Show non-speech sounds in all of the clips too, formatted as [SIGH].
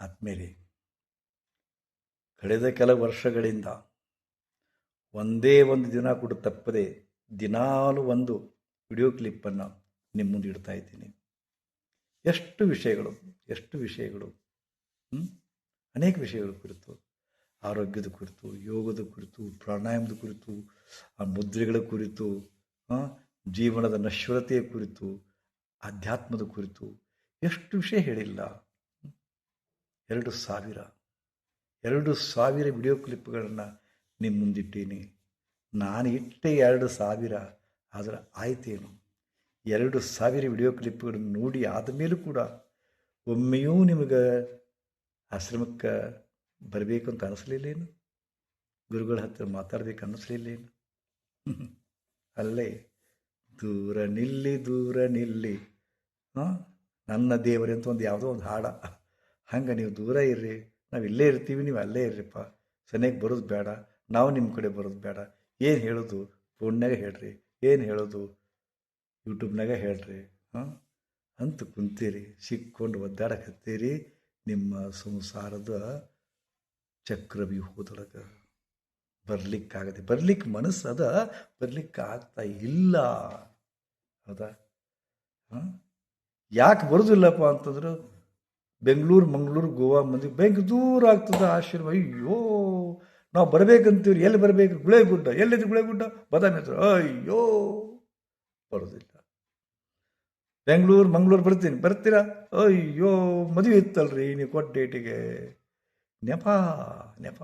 ಆದ್ಮೇಲೆ ಕಳೆದ ಕೆಲವು ವರ್ಷಗಳಿಂದ ಒಂದೇ ಒಂದು ದಿನ ಕೂಡ ತಪ್ಪದೆ ದಿನಾಲು ಒಂದು ವಿಡಿಯೋ ಕ್ಲಿಪ್ಪನ್ನು ನಿಮ್ಮ ಮುಂದೆ ಇಡ್ತಾ ಇದ್ದೀನಿ ಎಷ್ಟು ವಿಷಯಗಳು ಎಷ್ಟು ವಿಷಯಗಳು ಅನೇಕ ವಿಷಯಗಳ ಕುರಿತು, ಆರೋಗ್ಯದ ಕುರಿತು, ಯೋಗದ ಕುರಿತು, ಪ್ರಾಣಾಯಾಮದ ಕುರಿತು, ಆ ಮುದ್ರೆಗಳ ಕುರಿತು ಜೀವನದ ನಶ್ವರತೆಯ ಕುರಿತು ಆಧ್ಯಾತ್ಮದ ಕುರಿತು ಎಷ್ಟು ವಿಷಯ ಹೇಳಿಲ್ಲ? ಎರಡು ಸಾವಿರ. ಎರಡು ಸಾವಿರ ವಿಡಿಯೋ ಕ್ಲಿಪ್ಗಳನ್ನು ನಿಮ್ಮ ಮುಂದಿಟ್ಟೀನಿ. ನಾನು ಇಟ್ಟೆ ಎರಡು ಸಾವಿರ, ಆದರೆ ಆಯ್ತೇನು? ಎರಡು ಸಾವಿರ ವಿಡಿಯೋ ಕ್ಲಿಪ್ಗಳನ್ನು ನೋಡಿ ಆದಮೇಲೂ ಕೂಡ ಒಮ್ಮೆಯೂ ನಿಮಗೆ ಆಶ್ರಮಕ್ಕೆ ಬರಬೇಕು ಅಂತ ಅನಿಸ್ಲಿಲ್ಲೇನು? ಗುರುಗಳ ಹತ್ತಿರ ಮಾತಾಡ್ಬೇಕು ಅನ್ನಿಸ್ಲಿಲ್ಲೇನು [LAUGHS] ಅಲ್ಲೇ, ದೂರ ನಿಲ್ಲಿ ದೂರ ನಿಲ್ಲಿ. ಹಾಂ? ನನ್ನ ದೇವರೇ ಅಂತ ಒಂದು ಯಾವುದೋ ಒಂದು ಹಾಡ. ಹಂಗೆ ನೀವು ದೂರ ಇರ್ರಿ, ನಾವು ಇಲ್ಲೇ ಇರ್ತೀವಿ, ನೀವು ಅಲ್ಲೇ ಇರ್ರಿಪ್ಪ. ಸನಿಯಾಗಿ ಬರೋದು ಬೇಡ, ನಾವು ನಿಮ್ಮ ಕಡೆ ಬರೋದು ಬೇಡ. ಏನು ಹೇಳೋದು? ಫೋನ್ನಾಗ ಹೇಳ್ರಿ. ಏನು ಹೇಳೋದು? ಯೂಟ್ಯೂಬ್ನಾಗ ಹೇಳ್ರಿ. ಹಾಂ? ಅಂತ ಕುಂತೀರಿ, ಸಿಕ್ಕೊಂಡು ಒದ್ದಾಡಕತ್ತೀರಿ, ನಿಮ್ಮ ಸಂಸಾರದ ಚಕ್ರವ್ಯೂಹದೊಳಗೆ. ಬರ್ಲಿಕ್ಕಾಗದೆ ಬರ್ಲಿಕ್ಕೆ ಮನಸ್ಸು ಅದ ಬರ್ಲಿಕ್ಕೆ ಆಗ್ತಾ ಇಲ್ಲ. ಹೌದಾ? ಹಾಂ? ಯಾಕೆ ಬರೋದಿಲ್ಲಪ್ಪ ಅಂತಂದ್ರೆ ಬೆಂಗಳೂರು, ಮಂಗಳೂರು, ಗೋವಾ ಮಂದಿ ಬೆಂಕ್ ದೂರ ಆಗ್ತದೆ ಆಶೀರ್ವಾದ. ಅಯ್ಯೋ, ನಾವು ಬರಬೇಕಂತೀವ್ರಿ. ಎಲ್ಲಿ ಬರಬೇಕು ಗುಳೆಗುಡ್ಡ. ಎಲ್ಲಿದ್ದು ಗುಳೆಗುಡ್ಡ? ಬದಾಮಿ ಹತ್ರ. ಅಯ್ಯೋ, ಬರೋದಿಲ್ಲ. ಬೆಂಗಳೂರು, ಮಂಗಳೂರು ಬರ್ತೀನಿ. ಬರ್ತೀರಾ? ಅಯ್ಯೋ, ಮದುವೆ ಇತ್ತಲ್ರಿ ನೀವು ಕೊಟ್ಟ ಡೇಟಿಗೆ. ನೆಪ ನೆಪ?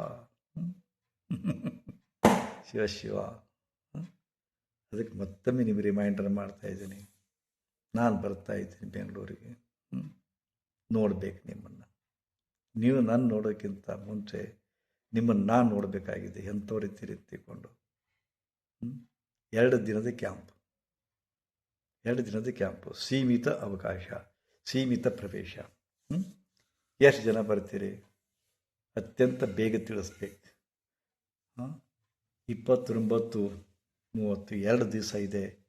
ಶಿವ ಶಿವ? ಅದಕ್ಕೆ ಮತ್ತೊಮ್ಮೆ ನಿಮಗೆ ರಿಮೈಂಡರ್ ಮಾಡ್ತಾ ಇದ್ದೀನಿ. ನಾನು ಬರ್ತಾ ಇದ್ದೀನಿ ಬೆಂಗಳೂರಿಗೆ. ಹ್ಮ್? ನೋಡ್ಬೇಕು ನಿಮ್ಮನ್ನು. ನೀವು ನಾನು ನೋಡೋಕ್ಕಿಂತ ಮುಂಚೆ ನಿಮ್ಮನ್ನು ನಾನು ನೋಡಬೇಕಾಗಿದೆ ಎಂಥವ್ರ ರೀತಿ ರೀತಿಕೊಂಡು ಎರಡು ದಿನದ ಕ್ಯಾಂಪ್. ಎರಡು ದಿನದ ಕ್ಯಾಂಪು. ಸೀಮಿತ ಅವಕಾಶ, ಸೀಮಿತ ಪ್ರವೇಶ? ಎಷ್ಟು ಜನ ಬರ್ತೀರಿ? ಅತ್ಯಂತ ಬೇಗ ತಿಳಿಸ್ಬೇಕು. ಇಪ್ಪತ್ತೊಂಬತ್ತು, ಮೂವತ್ತು, ಎರಡು ದಿವಸ ಇದೆ.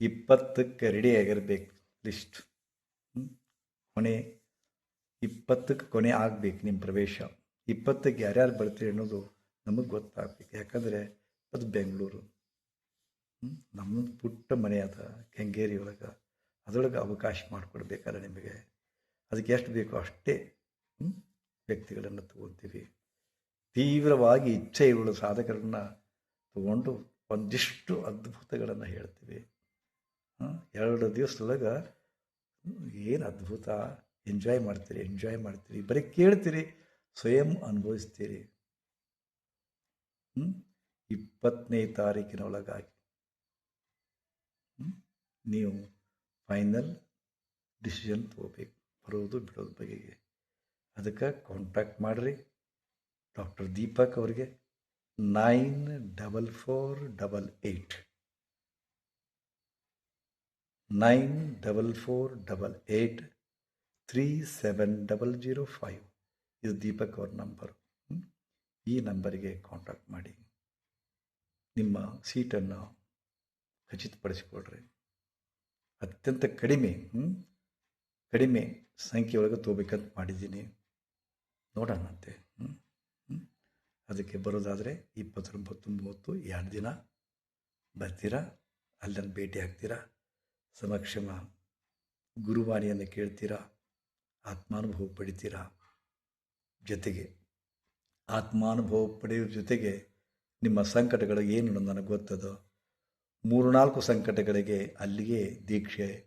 ಇಪ್ಪತ್ತಕ್ಕೆ ರೆಡಿ ಆಗಿರಬೇಕು ಲಿಸ್ಟ್ ಕೊನೆ ಇಪ್ಪತ್ತಕ್ಕೆ ಕೊನೆ ಆಗಬೇಕು ನಿಮ್ಮ ಪ್ರವೇಶ. ಇಪ್ಪತ್ತಕ್ಕೆ ಯಾರ್ಯಾರು ಬರ್ತೀರಿ ಅನ್ನೋದು ನಮಗೆ ಗೊತ್ತಾಗಬೇಕು. ಯಾಕಂದರೆ ಅದು ಬೆಂಗಳೂರು? ನಮ್ಮದು ಪುಟ್ಟ ಮನೆ ಅದ ಕೆಂಗೇರಿ ಒಳಗೆ. ಅದರೊಳಗೆ ಅವಕಾಶ ಮಾಡಿಕೊಡ್ಬೇಕಲ್ಲ ನಿಮಗೆ ಅದಕ್ಕೆ ಎಷ್ಟು ಬೇಕೋ ಅಷ್ಟೇ? ವ್ಯಕ್ತಿಗಳನ್ನು ತಗೊತೀವಿ ತೀವ್ರವಾಗಿ ಇಚ್ಛೆ ಇವಳು ಸಾಧಕರನ್ನು ತಗೊಂಡು ಒಂದಿಷ್ಟು ಅದ್ಭುತಗಳನ್ನು ಹೇಳ್ತೀವಿ. ಎರಡು ದಿವಸದೊಳಗೆ ಏನು ಅದ್ಭುತ? ಎಂಜಾಯ್ ಮಾಡ್ತೀರಿ ಎಂಜಾಯ್ ಮಾಡ್ತೀರಿ. ಬರೀ ಕೇಳ್ತೀರಿ, ಸ್ವಯಂ ಅನುಭವಿಸ್ತೀರಿ? ಇಪ್ಪತ್ತನೇ ತಾರೀಕಿನ ಒಳಗಾಗಿ? ನೀವು ಫೈನಲ್ ಡಿಸಿಷನ್ ತಗೋಬೇಕು. ಬರೋದು, ಬಿಡೋದು ಬಗೆಗೆ. ಅದಕ್ಕೆ ಕಾಂಟ್ಯಾಕ್ಟ್ ಮಾಡಿರಿ. ಡಾಕ್ಟರ್ ದೀಪಕ್ ಅವರಿಗೆ nine double four double eight nine double four double eight zero five ಇದು ದೀಪಕ್ ಅವ್ರ ನಂಬರ್ ಈ ನಂಬರಿಗೆ ಕಾಂಟ್ಯಾಕ್ಟ್ ಮಾಡಿ. ನಿಮ್ಮ ಸೀಟನ್ನು ಖಚಿತಪಡಿಸಿಕೊಳ್ರಿ. ಅತ್ಯಂತ ಕಡಿಮೆ ಕಡಿಮೆ ಕಡಿಮೆ ಸಂಖ್ಯೆಯೊಳಗೆ ತಗೋಬೇಕಂತ ಮಾಡಿದ್ದೀನಿ. ನೋಡೋಣಂತೆ? ಅದಕ್ಕೆ ಬರೋದಾದರೆ ಇಪ್ಪತ್ತೊಂಬತ್ತು ಮೂವತ್ತು ಎರಡು ದಿನ ಬರ್ತೀರಾ? ಅಲ್ಲನ್ನು ಭೇಟಿ ಆಗ್ತೀರಾ? ಸಮಕ್ಷಮ ಗುರುವಾಣಿಯನ್ನು ಕೇಳ್ತೀರಾ? ಆತ್ಮಾನುಭವ ಪಡಿತೀರಾ? ಜೊತೆಗೆ ಆತ್ಮಾನುಭವ ಪಡೆಯುವ ಜೊತೆಗೆ ನಿಮ್ಮ ಸಂಕಟಗಳು ಏನು ನನಗೆ ಗೊತ್ತದೋ. ಮೂರು ನಾಲ್ಕು ಸಂಕಟಗಳಿಗೆ ಅಲ್ಲಿಗೆ ದೀಕ್ಷೆ,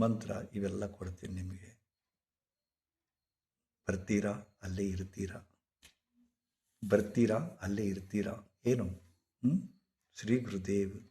ಮಂತ್ರ ಇವೆಲ್ಲ ಕೊಡ್ತೀನಿ ನಿಮಗೆ. ಬರ್ತೀರಾ? ಅಲ್ಲೇ ಇರ್ತೀರಾ? ಬರ್ತೀರಾ? ಅಲ್ಲೇ ಇರ್ತೀರಾ? ಏನು? ಶ್ರೀ ಗುರುದೇವ್